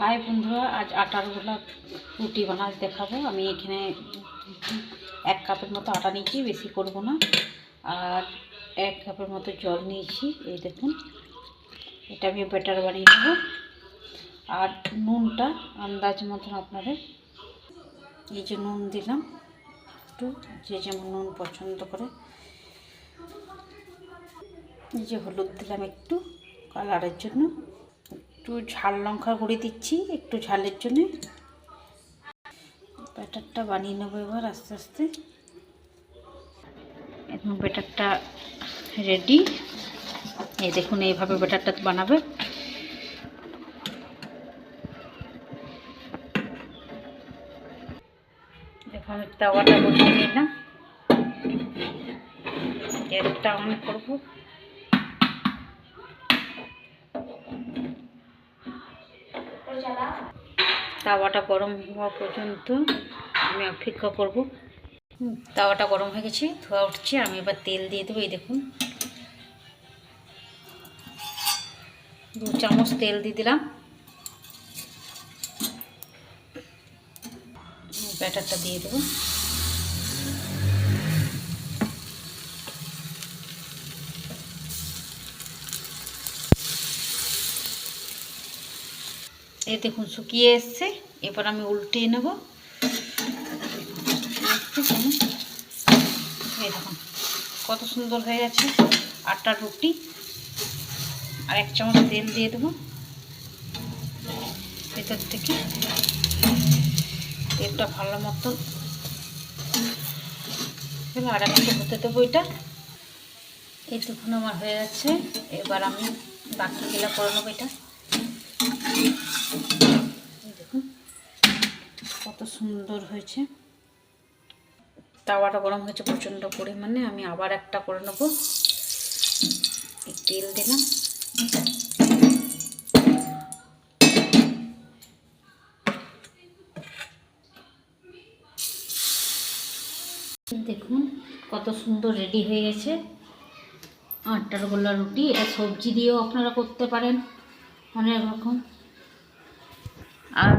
High বন্ধুরা, আজ আটার গোলা রুটি বানাতে দেখাবো। আমি এখানে এক কাপের মতো আটা নিয়েছি, বেশি করব না। আর এক কাপের মতো জল নিয়েছি, এই দেখুন। এটা আমি ব্যাটার বানিয়ে নেব। আর নুনটা আন্দাজ মতন আপনাদের এই যে নুন দিলাম, একটু যে যেমন নুন পছন্দ করে। এই যে হলুদ দিলাম একটু কালারের জন্য। একটু ঝাল লঙ্কা গুঁড়ি দিচ্ছি, একটু ঝালের জন্যে। ব্যাটারটা বানিয়ে নেব এবার আস্তে আস্তে। এখন ব্যাটারটা রেডি এই দেখুন, এইভাবে ব্যাটারটা বানাবে। দেখুন, তাওয়াটা বসিয়ে নিলাম গ্যাসটা অন করব। তাওয়াটা গরম হওয়া পর্যন্ত আমি অপেক্ষা করব। তাওয়াটা গরম হয়ে গেছে, ধোয়া উঠছে, আমি এবার তেল দিয়ে দেবো, এই দেখুন। দু চামচ তেল দিয়ে দিলাম। ব্যাটারটা দিয়ে দেবো। এই দেখুন শুকিয়ে এসছে। এবার আমি উল্টিয়ে নেব। দেখুন, কত সুন্দর হয়ে গেছে আটটা রুটি। আর এক চামচ তেল দিয়ে দেবো। ভেতর থেকে তেলটা ভালো মতো। আর একটু হতে দেবো এটা। এই দেখুন আমার হয়ে গেছে। এবার আমি বাকি গেলা করে নেব এটা এই দেখুন কত সুন্দর হয়েছে। তাওয়াটা গরম হয়েছে প্রচণ্ড পরিমাণে। আমি আবার একটা করে নেব। তেল দিলাম। দেখুন, কত সুন্দর রেডি হয়ে গেছে। আটটার গোলা রুটি, এটা সবজি দিয়েও আপনারা করতে পারেন। অনেক রকম। আর